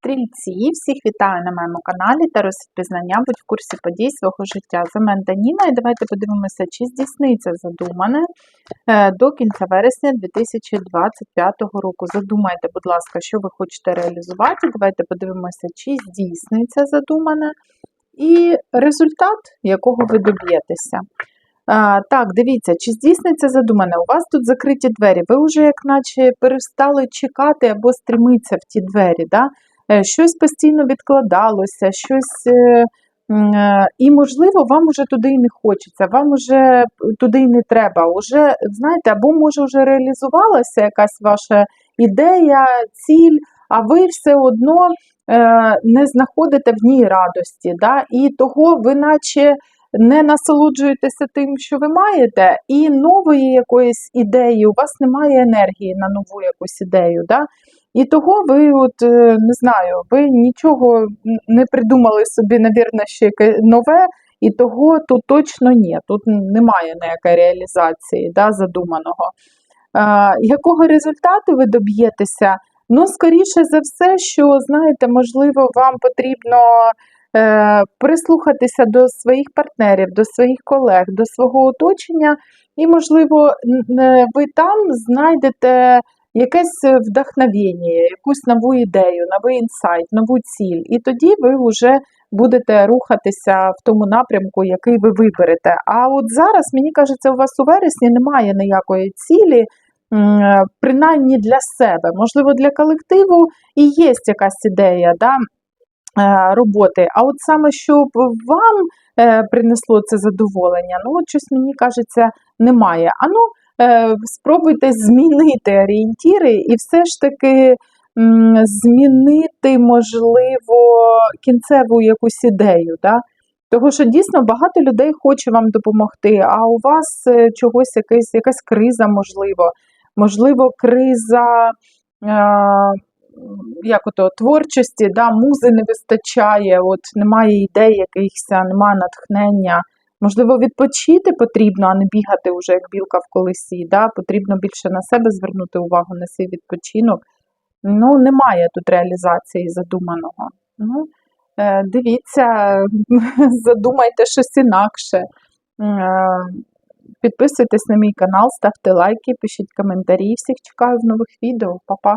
Стрільці, всіх вітаю на моєму каналі та розпізнання будь в курсі подій свого життя. З мене Даніна, і давайте подивимося, чи здійсниться задумане е, до кінця вересня 2025 року. Задумайте, будь ласка, що ви хочете реалізувати. Давайте подивимося, чи здійсниться задумане, і результат, якого ви доб'єтеся. Так, дивіться, чи здійсниться задумане? У вас тут закриті двері. Ви вже, як наче, перестали чекати або стрімитися в ті двері. Да? Е, Щось постійно відкладалося, щось. е, е, І, можливо, вам уже туди і не хочеться, вам уже туди і не треба. Уже, знаєте, або може вже реалізувалася якась ваша ідея, ціль, а ви все одно не знаходите в ній радості. Да? І того ви наче не насолоджуєтеся тим, що ви маєте, і нової якоїсь ідеї, у вас немає енергії на нову якусь ідею. Да? І того ви, от, е, не знаю, ви нічого не придумали собі, навірно, ще нове, і того тут точно ні. Тут немає ніякої реалізації да, задуманого. А, якого результату ви доб'єтеся? Ну, скоріше за все, що, знаєте, можливо, вам потрібно е, прислухатися до своїх партнерів, до своїх колег, до свого оточення, і, можливо, е, ви там знайдете якесь вдохновення, якусь нову ідею, новий інсайт, нову ціль. І тоді ви вже будете рухатися в тому напрямку, який ви виберете. А от зараз, мені кажеться, у вас у вересні немає ніякої цілі. е, Принаймні для себе, можливо, для колективу і є якась ідея да, е, роботи. А от саме щоб вам е, принесло це задоволення, ну от щось мені кажеться, немає. А ну, е, спробуйте змінити орієнтіри і все ж таки змінити, можливо, кінцеву якусь ідею. Да? Того, що дійсно багато людей хоче вам допомогти, а у вас е, чогось якась, якась криза, можливо, можливо, криза. Е, як ото творчості, да, музи не вистачає, от немає ідей якихось, немає натхнення. Можливо, відпочити потрібно, а не бігати вже як білка в колесі. Да? Потрібно більше на себе звернути увагу на свій відпочинок. Ну, немає тут реалізації задуманого. Ну, е, дивіться, задумайте щось інакше. Е, Підписуйтесь на мій канал, ставте лайки, пишіть коментарі. Всіх чекаю в нових відео. Па-па!